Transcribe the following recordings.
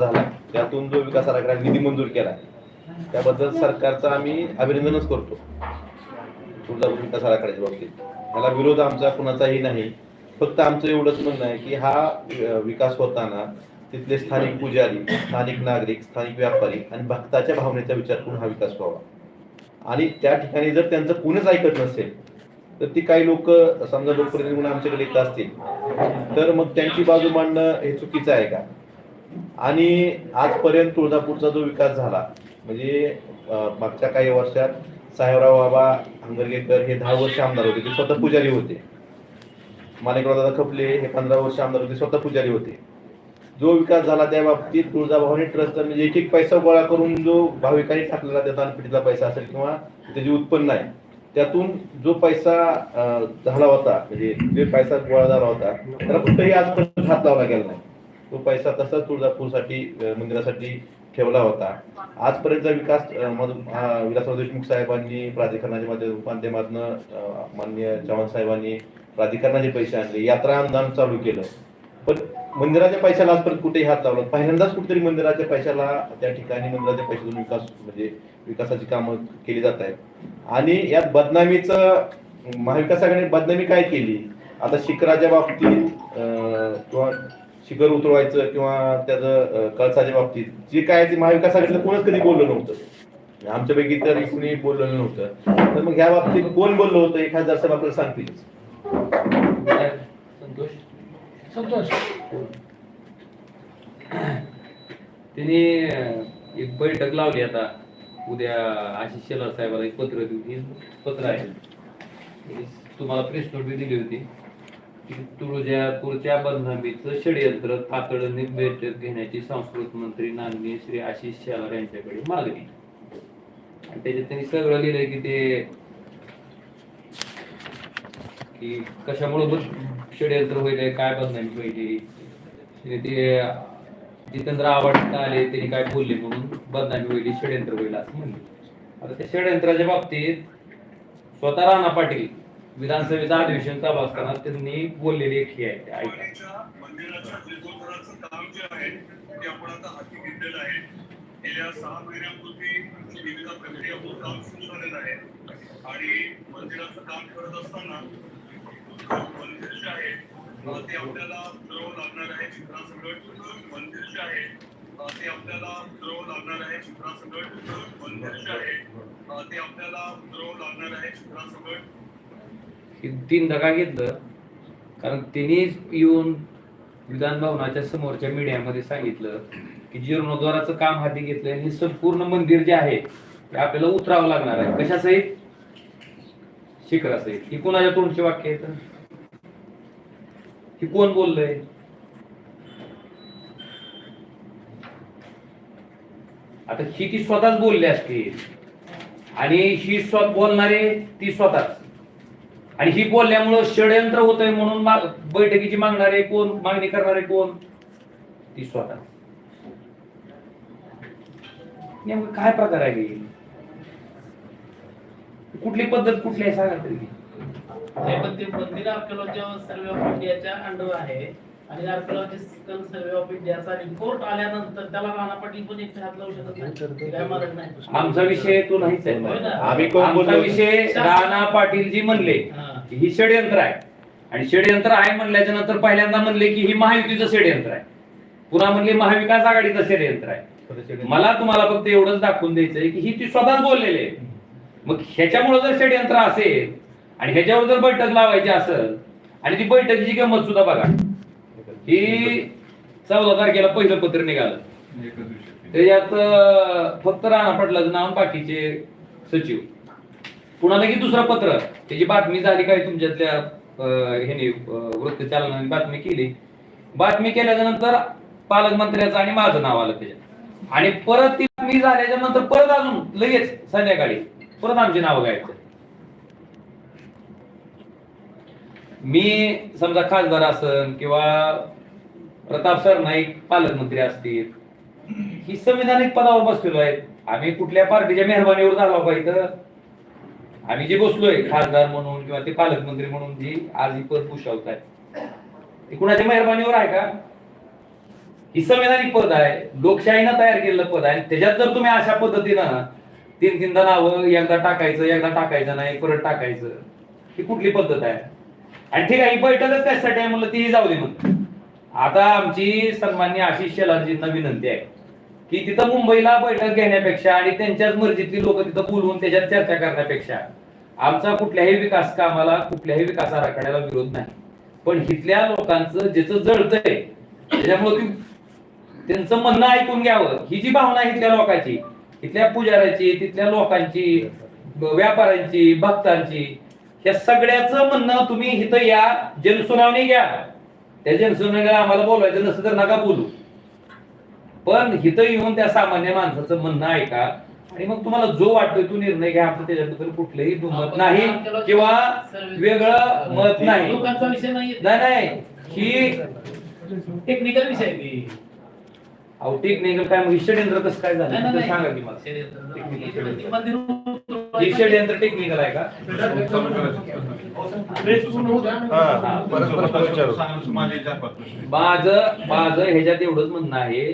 झाला. त्यातून जो विकास आराखडा निधी मंजूर केला. त्याबद्दल सरकारचं आम्ही अभिनंदनच करतो. तुळजापूर विकास आराखड्याच्या बाबतीत. ह्याला विरोध आमचा कुणाचाही नाही. फक्त आमचं एवढंच म्हणणं आहे की हा विकास होताना तिथले स्थानिक पुजारी स्थानिक नागरिक स्थानिक व्यापारी आणि भक्ताच्या भावनेचा विचार करून हा विकास व्हावा. आणि त्या ठिकाणी जर त्यांचं कोणीच ऐकत नसेल तर ती काही लोक समजा लोकप्रतिनिधी म्हणून आमच्याकडे येत असतील तर मग त्यांची बाजू मांडणं हे चुकीचं आहे का? आणि आजपर्यंत तुळजापूरचा जो विकास झाला म्हणजे मागच्या काही वर्षात साहेबराव बाबा हंगरगेकर हे दहा वर्ष आमदार होते ते स्वतः पुजारी होते. माणिकराव दादा खपले हे पंधरा वर्ष आमदार होते स्वतः पुजारी होते. जो विकास झाला त्या बाबतीत तुळजाभवानी ट्रस्ट म्हणजे एक एक पैसा गोळा करून जो भाविकांनी टाकलेला त्या दानपेटीचा पैसा असेल किंवा त्याचे उत्पन्न आहे त्यातून जो पैसा झाला होता म्हणजे जे पैसा गोळा झाला होता त्याला कुठेही आजपर्यंत हात लावला गेला नाही. तो पैसा तसाच तुळजापूरसाठी मंदिरासाठी ठेवला होता. आजपर्यंतचा विकास विलासराव देशमुख साहेबांनी प्राधिकरणाच्या माध्यमातून माननीय चव्हाण साहेबांनी प्राधिकरणाचे पैसे आणले. यात्रा अनुदान चालू केलं. पण मंदिराच्या पैशाला आजपर्यंत कुठेही हात लावला पहिल्यांदाच कुठेतरी मंदिराच्या पैशाला त्या ठिकाणी मंदिराच्या पैशातून विकास म्हणजे विकासाची कामं केली जात आहेत. आणि यात बदनामीचं महाविकास आघाडीने बदनामी काय केली? आता शिखराच्या बाबतीत अं, किंवा शिखर उतरवायचं किंवा त्याचं कळसाच्या बाबतीत जे काय ते महाविकास आघाडीला कोणच कधी बोललं नव्हतं. आमच्यापैकी तर कुणी बोललेलं नव्हतं. तर मग ह्या बाबतीत कोण बोललं होतं? एखादा हजार साहेब आपल्याला सांगतील. संतोष. संतोष. त्यांनी एक बैठक लावली आता. उद्या आशिष शेलार साहेबाला एक पत्र देऊ पत्र आहे. तुम्हाला प्रेस नोट दिली होती. तुळजापूरच्या बदनामीचं षडयंत्र तातडीने बैठक घेण्याची संस्कृत मंत्री नांदणी श्री आशिष शेलार यांच्याकडे मागणी. आणि त्याच्यात त्यांनी सगळं लिहिलंय की ते की कशामुळे षडयंत्र होईल काय बदनामी पाहिजे ते जितेंद्र आव्हाड आले त्यांनी काय बोलले म्हणून बदनामी होईल षडयंत्र होईल असं म्हणले. आता त्या षडयंत्राच्या बाबतीत स्वतः राणा पाटील विधानसभेचं अधिवेशन चालू असताना त्यांनी बोललेली एक ही आहे ऐका. मंदिराच्या मंदिराच्या काम जे आहे ते आपण आता हाती घेतलेलं आहे. गेल्या सहा महिन्यापूर्वी विविध निविदा काम सुरू झालेलं आहे. आणि मंदिराचं काम करत असताना मंदिर जे आहे ते आपल्याला उतरवून लागणार आहे चित्रासकट. मंदिर जे आहे ते आपल्याला उतरवून लागणार आहे चित्रासकट. मंदिर जे आहे ते आपल्याला उतरवून लागणार आहे चित्रासकट. तीन दगा घेतलं कारण त्यांनीच येऊन विधान भवनाच्या समोरच्या मीडियामध्ये सांगितलं की जीर्णोद्धाराचं काम हाती घेतलंय आणि हे संपूर्ण मंदिर जे आहे ते आपल्याला उतरावं लागणार आहे. कशासहित? शिखरासहित. ही कोणाच्या तोंडचे वाक्य आहेत? ही कोण बोललंय? आता ही ती स्वतःच बोलली असते. आणि ही स्वतः बोलणारे ती स्वतःच. आणि ही बोलल्यामुळं षडयंत्र होतंय म्हणून बैठकीची बैठकीची मागणारे कोण मागणी करणारे कोण? ती स्वतः. नेमकं काय प्रकार आहे कुठली पद्धत कुठली आहे सांगा तरी. पण ते मंदिर आर्किओलॉजी सर्वे ऑफ इंडियाच्या अंडर आहे. आणि आर्किओलॉजिकल सर्वे ऑफ इंडियाचा रिपोर्ट आल्यानंतर त्याला राणा पाटील पण एक हात लावू शकत नाही. आमचा विषय तो नाहीच आहे. ना. आम्ही कोण आमचा बोललो? विषय राणा पाटील जी म्हणले हा. ही षडयंत्र आहे. आणि षडयंत्र आहे म्हणल्याच्या नंतर पहिल्यांदा म्हणले की ही महायुतीचं षडयंत्र आहे. पुन्हा म्हणले महाविकास आघाडीचं षडयंत्र आहे. मला तुम्हाला फक्त एवढंच दाखवून द्यायचंय की ही ती स्वतःच बोललेले आहे. मग ह्याच्यामुळे जर षडयंत्र असेल आणि ह्याच्यावर जर बैठक लावायची असेल आणि ती बैठकीची गंमत सुद्धा बघा. ही चौदा तारखेला पहिलं पत्र निघालं. त्याच्यात फक्त राणा पाटलाचं नाव बाकीचे सचिव. पुन्हा लगेच दुसरं पत्र. त्याची बातमी झाली काय तुमच्यातल्या ह्याने अं, वृत्तचालनाने बातमी केली. बातमी केल्याच्यानंतर पालकमंत्र्याचं आणि माझं नाव आलं त्याच्यात. आणि परत ती बातमी झाल्याच्यानंतर परत अजून लगेच संध्याकाळी परत आमची नावं घ्यायचं मी समजा खासदार असन किंवा प्रताप सरनाईक पालकमंत्री असतील ही संविधानिक पदावर बसलेलो आहे आम्ही कुठल्या पार्टीच्या मेहरबानीवर झालो पाहिजे आम्ही जे बसलोय खासदार म्हणून किंवा ते पालकमंत्री म्हणून जी आज ही पद भूषवत आहे ते कुणाच्या मेहरबानीवर आहे का? ही संविधानिक पद आहे. लोकशाहीनं तयार केलेलं पद आहे. त्याच्यात जर तुम्ही अशा पद्धतीनं तीन तीनदा नावं एकदा टाकायचं एकदा टाकायचं नाही परत टाकायचं ही कुठली पद्धत आहे? आणि ठीक आहे ही बैठकच त्यासाठी आहे म्हणलं तीही जाऊ दे म्हणून आता आमची सन्मान्य आशिष शेलारजींना विनंती आहे की तिथं मुंबईला बैठक घेण्यापेक्षा आणि त्यांच्याच मर्जीतली लोक तिथं बोलवून त्याच्यात चर्चा करण्यापेक्षा आमचा कुठल्याही विकास कामाला कुठल्याही विकास आराखड्याला विरोध नाही. पण इथल्या लोकांचं ज्याचं जळतंय त्याच्यामुळे त्यांचं म्हणणं ऐकून घ्यावं. ही जी भावना आहे इथल्या लोकांची इथल्या पुजाऱ्याची तिथल्या लोकांची व्यापाऱ्यांची भक्तांची या सगळ्याचं म्हणणं तुम्ही इथं या जनसुनावणी घ्या. त्या जनसुनावणीला आम्हाला बोलवायचं नसतं तर नका बोलू. पण इथं येऊन त्या सामान्य माणसाचं म्हणणं ऐका आणि मग तुम्हाला जो वाटतोय तो निर्णय घ्या. आमचं त्याच्याबद्दल कुठलंही दुमत नाही किंवा वेगळं मत नाही. लोकांचा विषय नाही नाही नाही. ही टेक्निकल विषय औटिक निघेल काय मग षडयंत्र कसं काय झालं? नाही, नाही, ते नाही. सांगा की मला. षडयंत्र. ती मंदिर षडयंत्र टेक्निकल आहे का? माझं माझं ह्याच्यात एवढंच म्हणणं आहे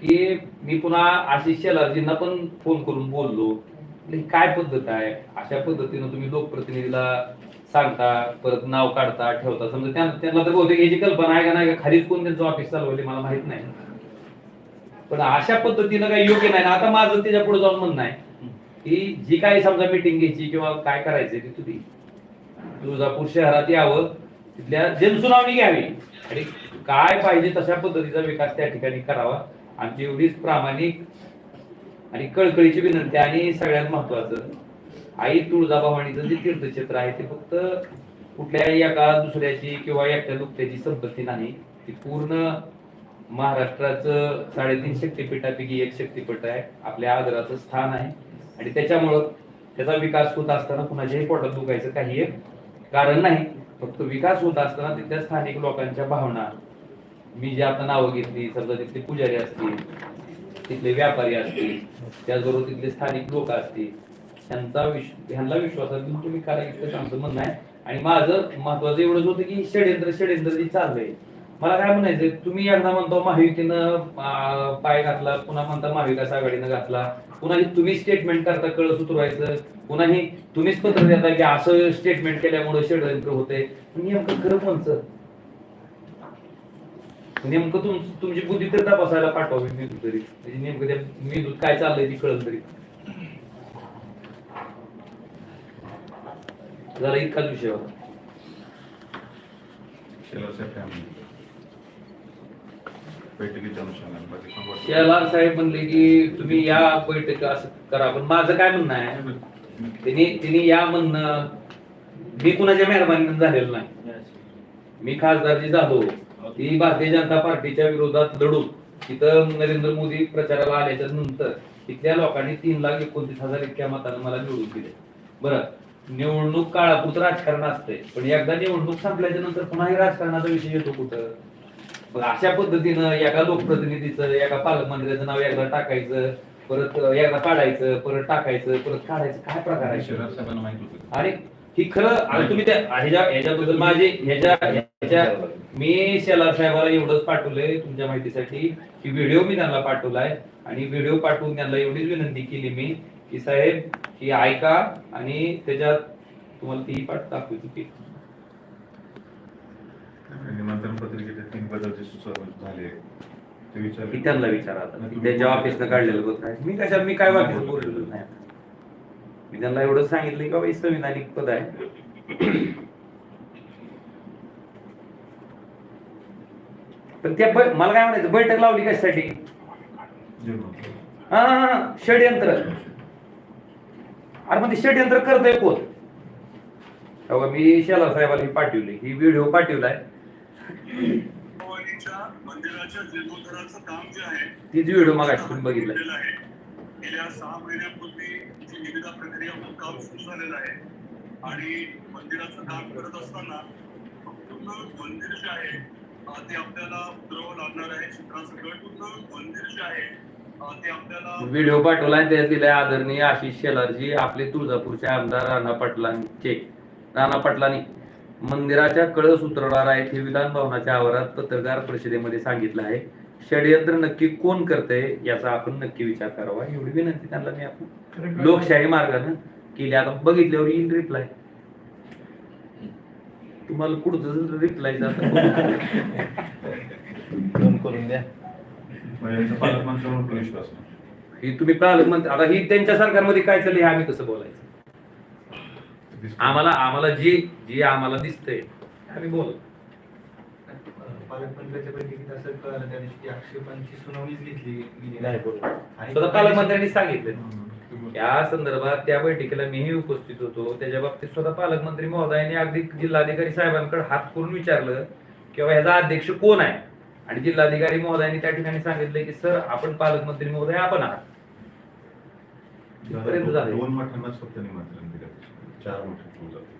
की मी पुन्हा आशिष शेलारजींना पण फोन करून बोललो. ही काय पद्धत आहे? अशा पद्धतीनं तुम्ही लोकप्रतिनिधीला सांगता परत नाव काढता ठेवता. समजा त्यांना त्यांना तर बहुतेक याची कल्पना आहे का नाही का? खालीच कोण त्यांचं ऑफिस चालवले मला माहीत नाही. पण अशा पद्धतीनं काही योग्य नाही. ना आता माझं त्याच्या पुढे जाऊन म्हणणं आहे की जी काही समजा मिटिंग घ्यायची किंवा काय करायचं ती तुझी तुळजापूर शहरात यावं तिथल्या जनसुनावणी घ्यावी. आणि काय पाहिजे तशा पद्धतीचा विकास त्या ठिकाणी करावा. आमची एवढीच प्रामाणिक आणि कळकळीची विनंती आणि सगळ्यात महत्वाचं आई तुळजाभवानीचं जे तीर्थक्षेत्र आहे ते फक्त कुठल्याही एका दुसऱ्याची किंवा एकट्या दुकट्याची संपत्ती नाही. ती पूर्ण महाराष्ट्राचं साडेतीन शक्तिपीठापैकी एक शक्तिपीठ आहे. आपल्या आदराचं स्थान आहे. आणि त्याच्यामुळं त्याचा विकास होत असताना कुणाच्याही पोटात दुखायचं काही एक कारण नाही. फक्त विकास होत असताना तिथल्या स्थानिक लोकांच्या भावना. मी जे आता नावं घेतली समजा तिथले पुजारी असतील तिथले व्यापारी असतील त्याचबरोबर तिथले स्थानिक लोक असतील त्यांचा विश ह्यांना विश्वासात घेऊन तुम्ही करा इतकं आमचं म्हणणं आहे. आणि माझं महत्वाचं एवढंच होतं की षडयंत्र षडयंत्र जे चाललंय मला काय म्हणायचंय तुम्ही एकदा म्हणतो महायुतीनं पाय घातला पुन्हा म्हणता महाविकास आघाडीनं घातला पुन्हा तुम्ही स्टेटमेंट करता कळ सुतरवायचं पुन्हाही तुम्हीच पत्र देता की असं स्टेटमेंट केल्यामुळे षडयंत्र होते. नेमकं खरं कोणचं? नेमकं तुम तुमची बुद्धी तर तपासायला पाठवावी मी तरी. म्हणजे नेमकं त्या मी काय चाललंय ती कळलं तरी. जरा इतकाच विषय होता. बैठकीच्या अनुषंगाने बाकी शेलार साहेब म्हणले की तुम्ही या बैठक असं करा पण माझं काय म्हणणं आहे? त्यांनी त्यांनी या म्हणणं मी कुणाच्या मेहरबानीनं झालेलं नाही. मी खासदार जी झालो. ती भारतीय जनता पार्टीच्या विरोधात लढून तिथं नरेंद्र मोदी प्रचाराला आल्याच्यानंतर तिथल्या लोकांनी तीन लाख एकोणतीस हजार इतक्या मतानं मला निवडून दिले. बरं निवडणूक काळापुरतं राजकारण असतंय पण एकदा निवडणूक संपल्याच्या नंतर पुन्हा हे राजकारणाचा विषय येतो कुठं? मग अशा पद्धतीनं एका लोकप्रतिनिधीचं एका पालकमंत्र्याचं नाव एकदा टाकायचं परत एकदा काढायचं परत टाकायचं परत काढायचं. काय प्रकार आहे? आणि ही खरं आणि तुम्ही त्या ह्याच्या ह्याच्याबद्दल माझे ह्याच्या ह्याच्या मी शेलार साहेबाला एवढंच पाठवलंय तुमच्या माहितीसाठी की व्हिडिओ मी त्यांना पाठवलाय. आणि व्हिडिओ पाठवून त्यांना एवढीच विनंती केली मी की साहेब ही ऐका आणि त्याच्यात तुम्हाला ती पाठ दाखवतो की निमंत्रण पत्रिकेचे तीन बदलचे सुचव झाले ते विचार विचारा आता. की त्यांच्या ऑफिसनं काढलेलं बघ काय मी कशा मी काय वाटलं बोललेलो नाही मी त्यांना एवढं सांगितलं की बाबा हे संविधानिक पद आहे. पण त्या मला काय म्हणायचं? बैठक लावली कशासाठी? हा हा, षडयंत्र. अरे मग ते षडयंत्र करतोय कोण? मी शेलार साहेबाला ही पाठवली. ही व्हिडिओ पाठवलाय. मंदिराच्या जीर्णोद्धाराचं काम जे आहे तीच व्हिडिओ आहे. गेल्या सहा महिन्यापूर्वी जी निविदा प्रक्रिया होऊन काम सुरू झालेलं आहे आणि मंदिराचं काम करत असताना पूर्ण मंदिर जे आहे ते आपल्याला उतरवावं लागणार आहे. चित्रासकट पूर्ण मंदिर जे आहे ते आपल्याला व्हिडिओ पाठवलाय त्यात दिलाय आदरणीय आशिष शेलारजी आपले तुळजापूरचे आमदार राणा पाटलांचे. राणा पाटलांनी. मंदिराच्या कळस उतरवणार आहेत हे विधान भवनाच्या आवारात पत्रकार परिषदेमध्ये सांगितलं आहे. षडयंत्र नक्की कोण करतंय याचा आपण नक्की विचार करावा. एवढी विनंती त्यांना मी आपण लोकशाही मार्गानं केली. आता बघितल्यावर येईल रिप्लाय तुम्हाला पुढचं रिप्लाय फोन करून द्या. ही तुम्ही पालकमंत्री आता ही त्यांच्या सरकारमध्ये काय चाललंय हे आम्ही कसं बोलायचं? आम्हाला आम्हाला जी जी आम्हाला दिसतंय आम्ही बोल पालकमंत्र्याच्या बैठकीत असं कळालं त्या दिवशी की आक्षेपांची सुनावणीच घेतली गेली नाही. बरोबर आणि स्वतः पालकमंत्र्यांनी सांगितलं. या संदर्भात त्या बैठकीला मीही उपस्थित होतो. त्याच्या बाबतीत स्वतः पालकमंत्री महोदयांनी अगदी जिल्हाधिकारी साहेबांकडे हात करून विचारलं किंवा ह्याचा अध्यक्ष कोण आहे? आणि जिल्हाधिकारी महोदयांनी त्या ठिकाणी सांगितलं की सर आपण पालकमंत्री महोदय आपण आहात. चार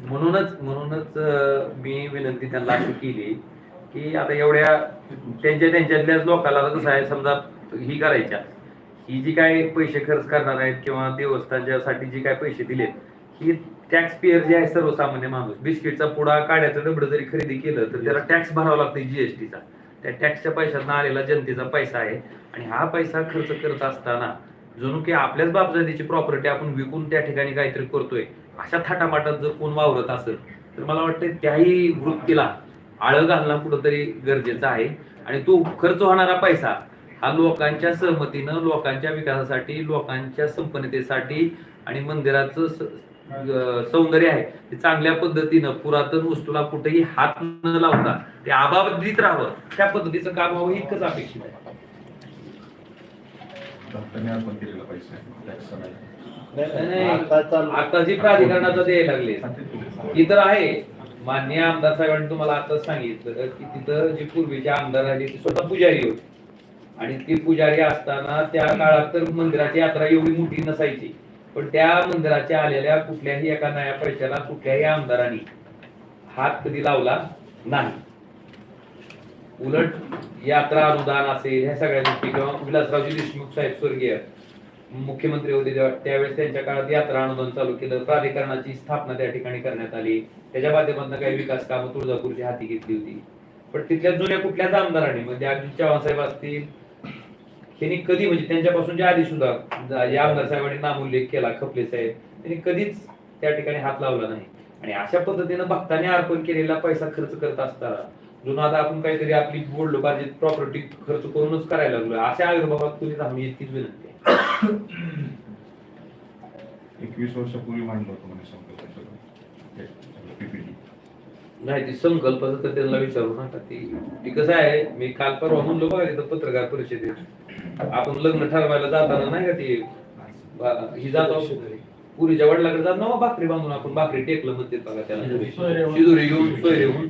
म्हणूनच म्हणूनच मी विनंती त्यांना अशी केली की आता एवढ्या त्यांच्या त्यांच्यातल्याच लोकांना कसं आहे समजा ही करायच्या. ही जी काय पैसे खर्च करणार आहेत किंवा देवस्थानच्यासाठी जी काय पैसे दिलेत ही टॅक्स पेअर जे आहे सर्वसामान्य माणूस बिस्किटचा पुडा काड्याचं डबडं जरी खरेदी केलं तर त्याला टॅक्स भरावा लागतो जीएसटीचा त्या टॅक्सच्या पैशातनं आलेला जनतेचा पैसा आहे आणि हा पैसा खर्च करत असताना जणू की आपल्याच बापजातीची प्रॉपर्टी आपण विकून त्या ठिकाणी काहीतरी करतोय अशा थाटामाटात जर कोण वावरत असेल तर मला वाटतं त्याही वृत्तीला आळं घालणं कुठंतरी गरजेचं आहे. आणि तो खर्च होणारा पैसा हा लोकांच्या सहमतीनं लोकांच्या विकासासाठी लोकांच्या संपन्नतेसाठी आणि मंदिराचं सौंदर्य आहे. ते चांगल्या पद्धतीनं पुरातन वस्तूला कुठेही हात न लावता ते आबाधित राहावं. त्या पद्धतीचं काम व्हावं इतकंच अपेक्षित आहे. नाही आता जी प्राधिकरणाचं द्यायला लागले. इतर आहे. मान्य आमदार साहेबांनी तुम्हाला आताच सांगितलं की तिथं जे पूर्वीचे आमदार आले ते स्वतः पुजारी होते. आणि ती पुजारी असताना त्या काळात तर मंदिराची यात्रा एवढी मोठी नसायची. पण त्या मंदिराच्या आलेल्या कुठल्याही एका नया पैशाला कुठल्याही आमदारांनी हात कधी लावला नाही. उलट यात्रा अनुदान असेल ह्या सगळ्या गोष्टी किंवा विलासरावजी देशमुख साहेब स्वर्गीय मुख्यमंत्री होते त्यावेळेस त्यांच्या काळात यात्रा अनुदान चालू केलं. प्राधिकरणाची स्थापना त्या ठिकाणी करण्यात आली. त्याच्या माध्यमातून काही विकास कामं तुळजापूरची हाती घेतली होती. पण तिथल्या जुन्या कुठल्याच आमदारांनी म्हणजे अगदी चव्हाण साहेब असतील त्यांनी कधी म्हणजे त्यांच्यापासून जे आधी सुद्धा या आमदार साहेबांनी नामोल्लेख केला खपले साहेब त्यांनी कधीच त्या ठिकाणी हात लावला नाही. आणि अशा पद्धतीनं भक्ताने अर्पण केलेला पैसा खर्च करत असताना जुना आता आपण काहीतरी आपली बोललो पाहिजे प्रॉपर्टी खर्च करूनच करायला लागलो अशा आविर्भावात तुम्ही आम्ही इतकीच विनंती एकवीस वर्षापूर्वी मांडलं होतं म्हणे संकल्प सगळं. पीपीटी नाही ती संकल्पाचं तर त्यांना विचारू नका. ती ती कसं आहे मी काल परवा म्हणलो बघा तिथं पत्रकार परिषदेत. आपण लग्न ठरवायला जाताना नाही का ती बा- ही जातो पुरीच्या वडिलाकडे जात ना भाकरी बांधून आपण भाकरी टेकलं म्हणते बघा त्याला. सोयरे- शिदुरी घेऊन सोयरे घेऊन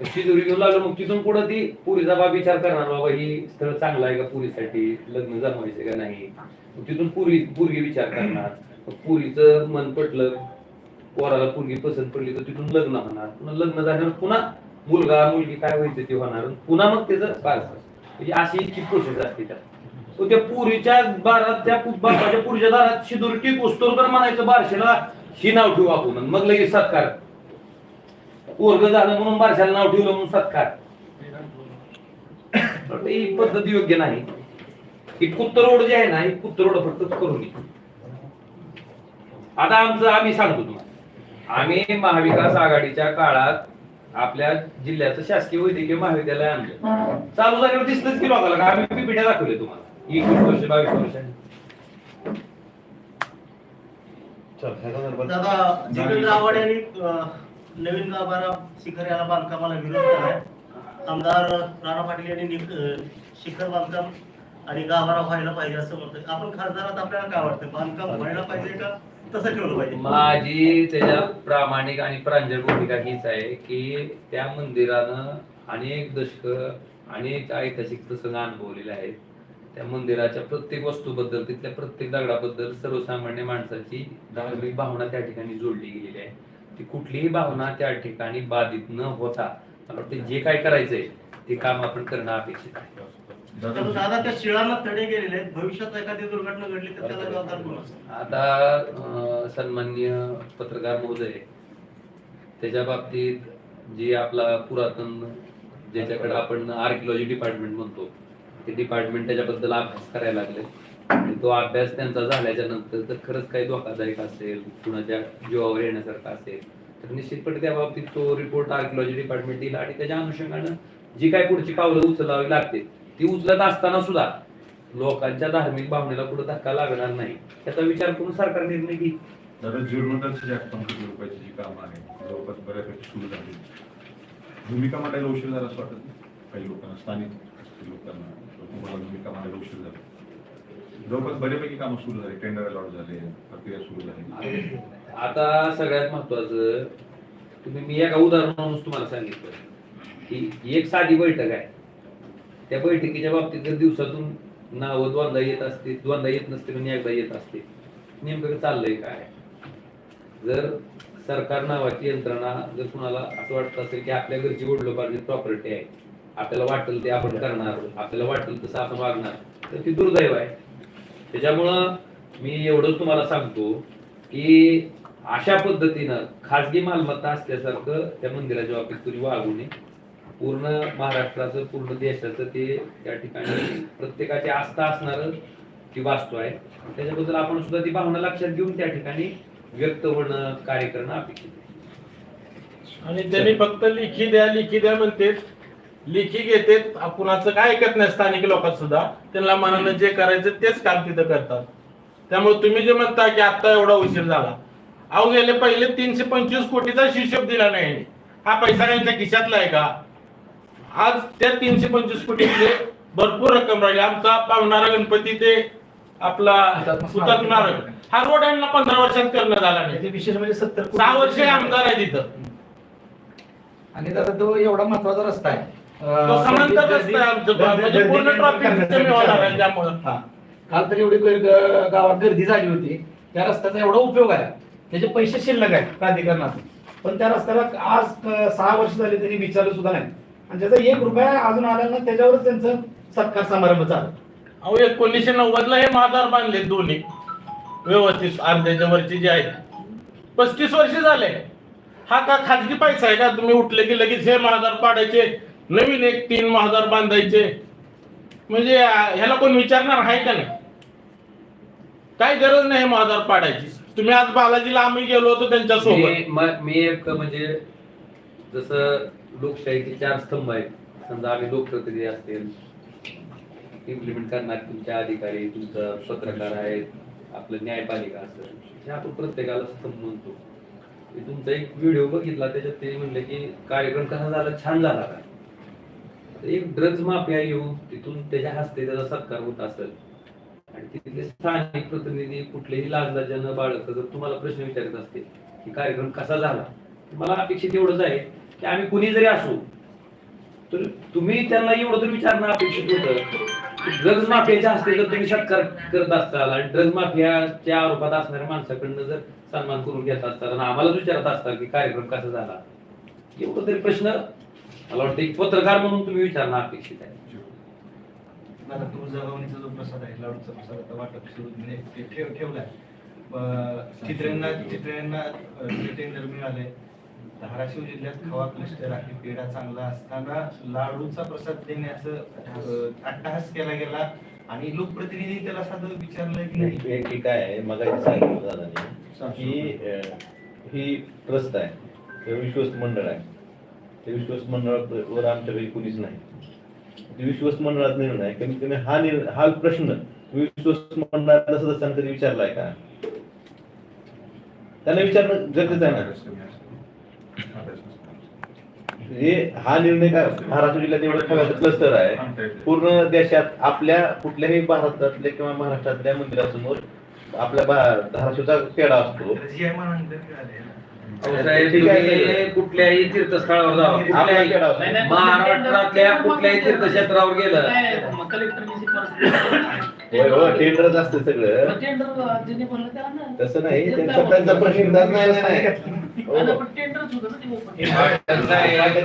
शिदुरी घेऊन लागलो मग तिथून पुढे ती पुरीचा बाब विचार करणार बाबा ही स्थळ चांगलं आहे का पुरीसाठी? लग्न जमवायचं का नाही? मग तिथून पुरी पुरगी विचार करणार. मग पुरीचं मन पटलं पोराला पुरगी पसंत पडली तर तिथून लग्न होणार. पुन्हा लग्न झाल्यावर पुन्हा मुलगा मुलगी काय व्हायचं ते होणार पुन्हा मग त्याचं बारस म्हणजे अशी इतकी प्रोसेस असते त्यात. तो त्या पुरीच्या दारात त्या बापाच्या पुरीच्या दारात शिदूर टिपूस तर म्हणायचं बारशेला ही नाव ठेवू आपण. मग लगेच सत्कार. पोरग झालं म्हणून बारशाला नाव ठेवलं म्हणून सत्कार. पण ही पद्धत योग्य नाही. ही कुत्तरोड जे आहे ना ही कुत्तरोड फक्त करू नये आता आमचं आम्ही सांगतो तुम्हाला. आम्ही महाविकास आघाडीच्या काळात आपल्या जिल्ह्याचं शासकीय वैद्यकीय महाविद्यालय आणलं. चालू झाल्यावर दिसलंच की लोकांना. का आम्ही पिपिट्या दाखवले तुम्हाला? एकवीस वर्ष बावीस संदर्भात- दादा जितेंद्र आव्हाड यांनी नवीन गाभारा शिखर याला बांधकामाला विरोध केलाय. आमदार राणा पाटील यांनी निक- शिखर बांधकाम आणि गाभारा व्हायला पाहिजे असं म्हणतोय. आपण खासदारात आपल्याला काय वाटतं? बांधकाम व्हायला पाहिजे का? तसं ठेवलं पाहिजे. माझी त्याच्या प्रामाणिक आणि प्रांजळ भूमिका हीच आहे की त्या मंदिरानं अनेक दशक अनेक ऐतिहासिक प्रसंग अनुभवलेले आहेत. त्या मंदिराच्या प्रत्येक वस्तूबद्दल तिथल्या प्रत्येक दगडाबद्दल सर्वसामान्य माणसाची धार्मिक भावना त्या ठिकाणी जोडली गेलेली आहे. ती कुठलीही भावना त्या ठिकाणी बाधित न होता मला वाटतं जे काय करायचंय ते काम आपण करणं अपेक्षित आहे. दादा त्या शिळांना तडे गेलेले आहेत. भविष्यात एखादी दुर्घटना घडली तर त्याला जबाबदार कोण असेल आता अं, सन्माननीय पत्रकार महोदय त्याच्या बाबतीत जे आपला पुरातन ज्याच्याकडे आपण आर्किओलॉजी डिपार्टमेंट म्हणतो ते डिपार्टमेंट त्याच्याबद्दल अभ्यास करायला लागले. आणि तो अभ्यास त्यांचा झाल्याच्यानंतर जर खरंच काही धोकादायक असेल कुणाच्या जीवावर येण्यासारखा असेल तर निश्चितपणे त्या बाबतीत तो रिपोर्ट आर्किओलॉजी डिपार्टमेंट दिला आणि त्याच्या अनुषंगानं जी काही पुढची पावलं उचलावी लागते ती उचलत असताना सुद्धा लोकांच्या धार्मिक भावनेला कुठं धक्का लागणार नाही त्याचा विचार करून सरकार निर्णय घेईल. दादा जीर्णोद्धारचे जे कोटी रुपयाची जी कामं आहेत जवळपास बऱ्यापैकी सुरू झाली. भूमिका मांडायला उशीर झाला असं वाटत काही लोकांना स्थानिक लोकांना भूमिका मांडायला उशीर झाला. जवळपास बऱ्यापैकी कामं सुरू झाली टेंडर अलॉट झाले प्रक्रिया सुरू झाली. आता सगळ्यात महत्वाचं तुम्ही मी एका उदाहरणावरून तुम्हाला सांगितलं की एक साधी बैठक आहे. त्या बैठकीच्या बाबतीत जर दिवसातून नावं द्वंदा येत असते द्वंदा येत नसते म्हणजे एकदा येत असते नेमकं चाललंय काय? जर सरकार नावाची यंत्रणा जर कुणाला असं वाटत असेल की आपल्या घरची वडलोपार्जित प्रॉपर्टी आहे आपल्याला वाटेल ते आपण करणार आपल्याला वाटेल तसं आपण वागणार तर ती दुर्दैव आहे. त्याच्यामुळं मी एवढंच तुम्हाला सांगतो की अशा पद्धतीनं खाजगी मालमत्ता असल्यासारखं त्या मंदिराच्या बाबतीत तुम्ही वागू नये. पूर्ण महाराष्ट्राचं पूर्ण देशाचं ते त्या ठिकाणी प्रत्येकाची आस्था असणार ती वास्तू आहे. त्याच्याबद्दल आपण सुद्धा ती भावना लक्षात घेऊन त्या ठिकाणी व्यक्त होणं कार्य करणं अपेक्षित आणि त्यांनी फक्त लिखी द्या लिखी द्या म्हणते लिखी घेते कुणाचं काय ऐकत नाही स्थानिक लोकांत सुद्धा. त्यांना मनानं जे करायचं तेच काम तिथं करतात. त्यामुळे तुम्ही जे म्हणता की आता एवढा उशीर झाला. अहो गेले पहिले तीनशे पंचवीस कोटीचा हिशोब दिला नाही. हा पैसा त्यांच्या खिशातला आहे का? आज त्या तीनशे पंचवीस कोटीमध्ये भरपूर रक्कम राहिली. आमचा पावणारा गणपती ते आपला हुतात्मा हा रोड यांना पंधरा वर्षात करण्यात आला नाही. ते विशेष म्हणजे सत्तर सहा वर्ष आमदार आहे तिथं. आणि दादा तो एवढा महत्त्वाचा रस्ता आहे. तो समांतर रस्ता आहे आमचं गाव. म्हणजे पूर्ण ट्रॉफिक कमी होणार आहे त्यामुळं. हा. काल तर एवढी ग- ग- गावात गर्दी झाली होती. त्या रस्त्याचा एवढा उपयोग आहे. त्याचे पैसे शिल्लक आहेत प्राधिकरणाचे पण त्या रस्त्याला आज अ, सहा वर्ष झाली त्यांनी विचारलं सुद्धा नाही. आणि त्याचा एक रुपया अजून आला ना त्याच्यावरच त्यांचं सत्कार समारंभ चालू. अहो एकोणीसशे नव्वद ला हे महाद्वार बांधले दोन्ही. व्यवस्थित अर्ध्याच्या वरचे जे आहेत. पस्तीस वर्ष झाले. हा का खाजगी पैसा आहे का? तुम्ही उठले की लगेच हे महाद्वार पाडायचे. नवीन एक तीन महाजार बांधायचे. म्हणजे ह्याला कोण विचारणार आहे का नाही? काय गरज नाही महाजार पाडायची. तुम्ही आज बालाजीला आम्ही गेलो होतो त्यांच्यासोबत मी एक म्हणजे जसं लोकशाहीचे चार स्तंभ आहेत. समजा आम्ही लोकप्रतिनिधी असतील. इम्प्लिमेंट करणार तुमच्या अधिकारी तुमचं पत्रकार आहेत. आपलं न्यायपालिका असेल. हे आपण प्रत्येकाला स्तंभ म्हणतो. तुमचा एक व्हिडिओ बघितला त्याच्यात ते म्हणले की कार्यक्रम कसा झाला? छान झाला का? एक ड्रग्ज माफिया येऊन तिथून त्याच्या हस्ते त्याचा सत्कार होत असेल. आणि तिथले स्थानिक प्रतिनिधी कुठलेही लाजलाजा न बाळगता जर तुम्हाला प्रश्न विचारत असतील की कार्यक्रम कसा झाला? मला अपेक्षित एवढंच आहे की आम्ही कुणी जरी असू तर तुम्ही त्यांना एवढं तर विचारणं अपेक्षित होतं ड्रग्ज माफियाच्या हस्ते जर तुम्ही सत्कार करत असताल आणि ड्रग्ज माफियाच्या आरोपात असणाऱ्या माणसाकडनं जर सन्मान करून घेत असताल आणि आम्हालाच विचारत असताल की कार्यक्रम कसा झाला एवढं तरी प्रश्न मला वाटतं एक पत्रकार म्हणून तुम्ही विचारणं अपेक्षित आहे. दादा तुळजाभवानीचा जो प्रसाद आहे लाडूचा प्रसाद आता वाटप सुरू म्हणजे ते ठेव ठेवलाय. अं, जे टेंडर मिळाले. धाराशिव जिल्ह्यात खवा क्लस्टर आहे. पेढा चांगला असताना लाडूचा प्रसाद देण्याचं अट्टहास केला गेला आणि लोकप्रतिनिधी त्याला साधं विचारलं की नाही? एक काय आहे मग सांगितलं दादाने की अं, ही ट्रस्ट आहे हे विश्वस्त मंडळ आहे. ते विश्वस्त मंडळावर काही कुणीच नाही. ते विश्वस्त मंडळात निर्णय आहे कमीत कमी हा निर् हा प्रश्न विश्वस्त मंडळातल्या सदस्यांना कधी विचारलाय का? त्यांना विचारणं गरजेचं आहे ना. हे हा निर्णय काय महाराष्ट्र जिल्ह्यात एवढं खव्याचं क्लस्टर आहे. पूर्ण देशात आपल्या कुठल्याही भारतातल्या किंवा महाराष्ट्रातल्या मंदिरासमोर आपल्या धाराशिवचा पेढा असतो. साहेब, तुम्ही कुठल्याही तीर्थस्थळावर जावा. कुठल्याही. नाही, नाही, महाराष्ट्रातल्या कुठल्याही तीर्थक्षेत्रावर गेलं. होय टेंडरच असते सगळं. तसं नाही ते नाही हो.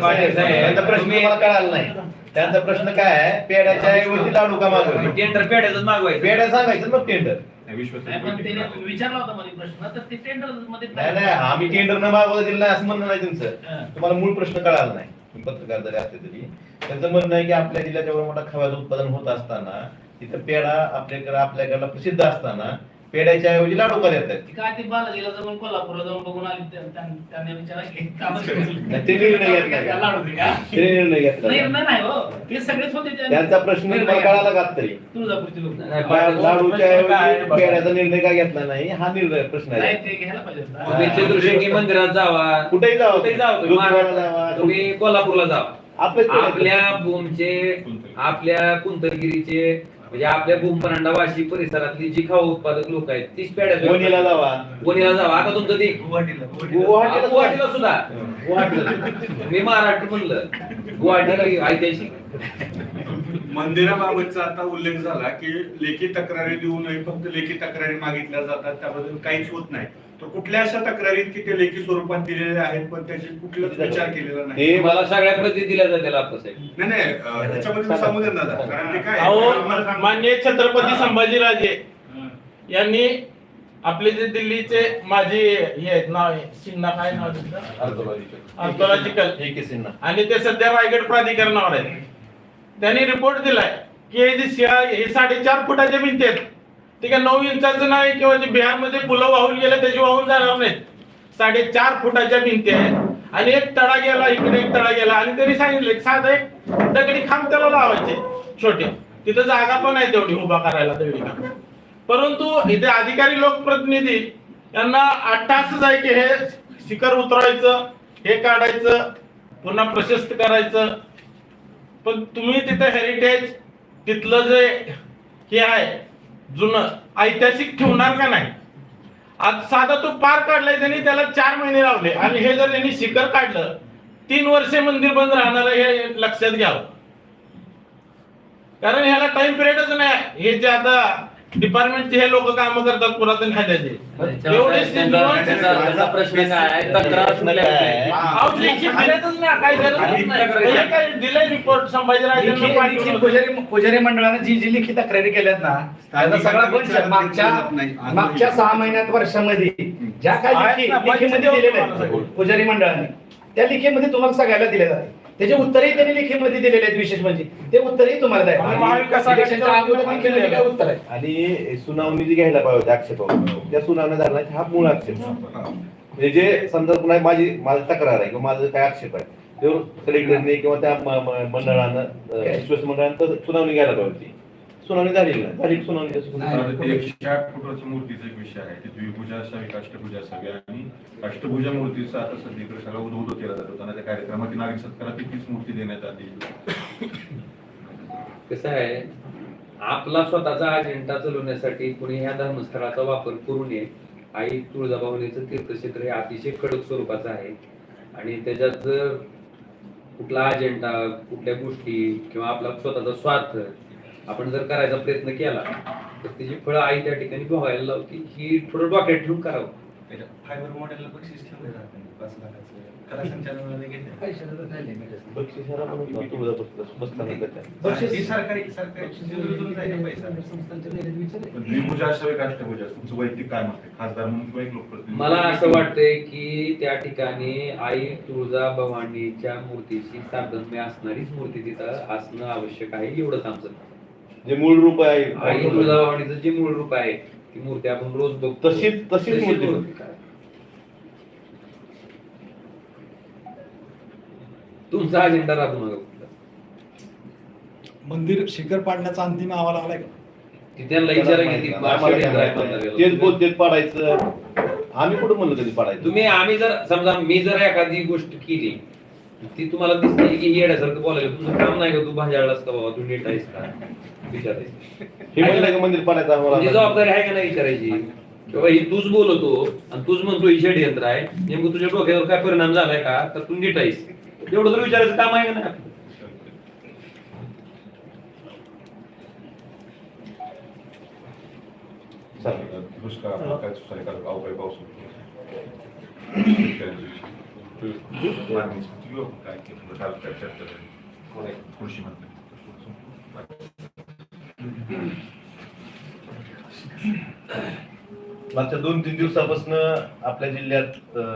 पाटील साहेब, त्यांचा प्रश्न तुम्ही- मला कळाला नाही. त्यांचा प्रश्न काय आहे? पेड्याच्या ऐवजी लाडू का मागवले? टेंडर पेढ्याच मागवायचं. पेड्या सांगायचं मग टेंडर नाही, नाही, पण meeting त्याने झाली. विचारला होता मला प्रश्न. तर ते टेंडरमध्ये नाही नाही आम्ही टेंडर न मागवलं दिलं असं म्हणणं नाही तुमचं. तुम्हाला मूळ प्रश्न कळाला नाही. पत्रकार जरी असले तरी. त्यांचं म्हणणं आहे की आपल्या जिल्ह्यात एवढा मोठा खव्याचं उत्पादन होत असताना तिथं पेढा आपल्याकडे आपल्याकडला प्रसिद्ध असताना पेढ्याच्या ऐवजी लाडू का देतात ती काय ती बालाजीला जाऊन कोल्हापूरला जाऊन बघून आली त्या- त्या- त्याने विचारा की कामच केलं. नाही, ते निर्णय घेतला. त्या लाडू दे का? ते निर्णय घेतला. निर्णय नाही हो. ते सगळेच होते त्या- त्यांचा प्रश्न कळाला का तरी तुळजापूरचे लोक. नाही, लाडूच्या ऐवजी बघा. पेढ्याचा निर्णय का घेतला नाही? हा निर्णय प्रश्न आहे. ते घ्यायला पाहिजे होता. मंदिरात जावा. कुठेही जावं तुम्ही. महाराष्ट्रात जावा तुम्ही. कोल्हापूरला जावा. आपल्याच आपल्या भूमचे आपल्या कुंतलगिरीचे म्हणजे आपल्या भूम परांडा वाशी परिसरातली जी खाऊ उत्पादक लोक आहेत तीच पेढ्या वणीला जावा. वणीला जावा. आता तुमचं ते गुवाहाटीला गुवाहाटीला. गुवाहाटीला सुद्धा. गुवाहाटीला. मी महाराष्ट्र म्हणलं. गुवाहाटी ऐतिहासिक. मंदिराबाबतचा आता उल्लेख झाला की लेखी तक्रारी देऊ नये फक्त लेखी तक्रारी मागितल्या जातात त्याबद्दल काहीच होत नाही. तर कुठल्या अशा तक्रारीत की ते लेखी स्वरूपात दिलेले आहेत पण त्याची कुठलाच विचार केलेला नाही? हे मला सगळ्या प्रती दिल्या जातील आपलं साहेब. नाही नाही अं, त्याच्यामध्ये मी सांगू देणार दादा. कारण ते काय अहो मला सांगा. मान्य छत्रपती संभाजीराजे यांनी आपले जे दिल्लीचे माजी हे आहेत नाव आहे सिन्हा काय नाव आहे त्यांचं? आर्थॉलॉजिकल हे केसींना आणि ते सध्या रायगड प्राधिकरणावर आहेत. त्यांनी रिपोर्ट दिलाय की हे जे शिळा हे साडेचार फुटाच्या भिंती आहेत. ते काय नऊ इंचाचं नाही किंवा जे बिहारमध्ये पुलं वाहून गेलं त्याची वाहून जाणार नाहीत. साडेचार फुटाच्या भिंती आहेत. आणि एक तडा गेला इकडे एक तडा गेला आणि त्यांनी सांगितलं एक साधं एक दगडी खांब त्याला लावायचे छोटे. तिथं जागा पण आहे तेवढी उभा करायला दगडी खांब. परंतु इथे अधिकारी लोकप्रतिनिधी यांना अट्टासच आहे की हे शिखर उतरायचं हे काढायचं पुन्हा प्रशस्त करायचं. पण तुम्ही तिथे हेरिटेज तिथलं जे हे आहे जुनं ऐतिहासिक ठेवणार का नाही? आज साधा तो पार काढलाय त्यांनी त्याला चार महिने लावले. आणि हे जर त्यांनी शिखर काढलं तीन वर्षे मंदिर बंद राहणार हे लक्षात घ्यावं. कारण ह्याला टाइम पिरियडच नाही. हे जे आता डिपार्टमेंटचे हे लोक काम करतात पुरातन खात्याचे एवढेच ते निवांत त्यांचा प्रश्न काय आहे तक्रार सुटल्या नाही. अहो, लेखी दिलेतच ना, काही गरजच नाही. हे काय दिलंय रिपोर्ट संभाजीराजांना लिखित- लिखित पाठवलं. पुजारी पुजारी मंडळाने जी जी लिखित तक्रारी केल्यात ना त्याचा सगळा बंच आहे. मागच्या मागच्या सहा महिन्यात वर्षामध्ये ज्या आहेत काही ना, लिखी पंच लिखीमध्ये देऊ दिलेल्या तुम्हाला आहेत सगळं. पुजारी मंडळाने त्या लिखीमध्ये तुम्हाला सगळ्याला दिले जाते त्याचे उत्तरही त्यांनी लिखीमध्ये दिलेले आहेत विशेष म्हणजे. ते उत्तरही तुम्हाला आणि महाविकास आघाडीच्या काय उत्तर आहे. आणि सुनावणी जी घ्यायला पाहिजे होती आक्षेपावर त्या सुनावणी झाला नाही, हा मूळ आक्षेप. म्हणजे जे समजा पुन्हा माझी माझी तक्रार आहे किंवा माझं काय आक्षेप आहे त्यावर कलेक्टरने किंवा त्या म- म- मंडळानं अं, विश्वास मंडळानं सुनावणी घ्यायला पाहिजे होती. सुनावणी झाली नाही झाली की सुनावणी कसं आता ते एकशे आठ फुटाची मूर्तीचा एक विषय आहे. ते द्विभुजा असावी का अष्टभुजा असावी आणि अष्टभुजा मूर्तीचा आता सध्याकडे सगळा उद्भव केला जातो. आणि त्या कार्यक्रमात नागरिक सत्कारात तीच मूर्ती देण्यात आली. कसं आहे आपला स्वतःचा अजेंडा चालवण्यासाठी कुणी ह्या धर्मस्थळाचा वापर करू नये. आई तुळजाभवानीचं तीर्थक्षेत्र हे अतिशय कडक स्वरूपाचं आहे. आणि त्याच्यात जर कुठला अजेंडा कुठल्या गोष्टी किंवा आपला स्वतःचा स्वार्थ आपण जर करायचा प्रयत्न केला तर त्याची फळं आई त्या ठिकाणी भोगायला लावती. ही थोडं डोक्यात ठेवून करावं. फायबर मॉडेलला बक्षीस ठेवलं जातं पाच लाखाचं. कला संचालनालय घेते ही सरकारी सरकारी वैयक्तिक काय मत आहे? खासदार म्हणून किंवा एक लोकप्रतिनिधी? मला असं वाटतंय की त्या ठिकाणी आई तुळजा भवानीच्या मूर्तीची साधर्म्य असणारीच मूर्ती तिथं असणं आवश्यक आहे एवढंच आमचं जे मूळ रूप आहे जे मूळ रूप आहे ती मूर्ती आपण रोज बघतो. तशीच तशीच मूर्ती तुमचा अजेंडा राबू नका कुठला. मंदिर शिखर पाडण्याचा अंतिम अहवाल आलाय का? त्यांना. तेच पाडायचं. आम्ही कुठं म्हणलं कधी पाडायचं? तुम्ही आम्ही जर समजा मी जर एखादी गोष्ट केली ती तुम्हाला दिसते की ही येण्यासारखं बोलायला तुझं काम नाही का? तू भांजाळलास का बाबा? तू नीट आहेस का? विचारायचं हे म्हणलं का मंदिर आम्हाला जबाबदारी आहे का नाही विचारायची? किंवा ही तूच बोलतो आणि तूच म्हणतो ही षडयंत्र आहे. नेमकं तुझ्या डोक्यावर काय परिणाम झालाय का? तर तू नीट आहेस. एवढं तर विचारायचं काम आहे का नाही चालेल. दुष्काळ काय काय केलं काल काय चर्चा झाली कृषी मंत्री मागच्या दोन तीन दिवसापासून आपल्या जिल्ह्यात अं,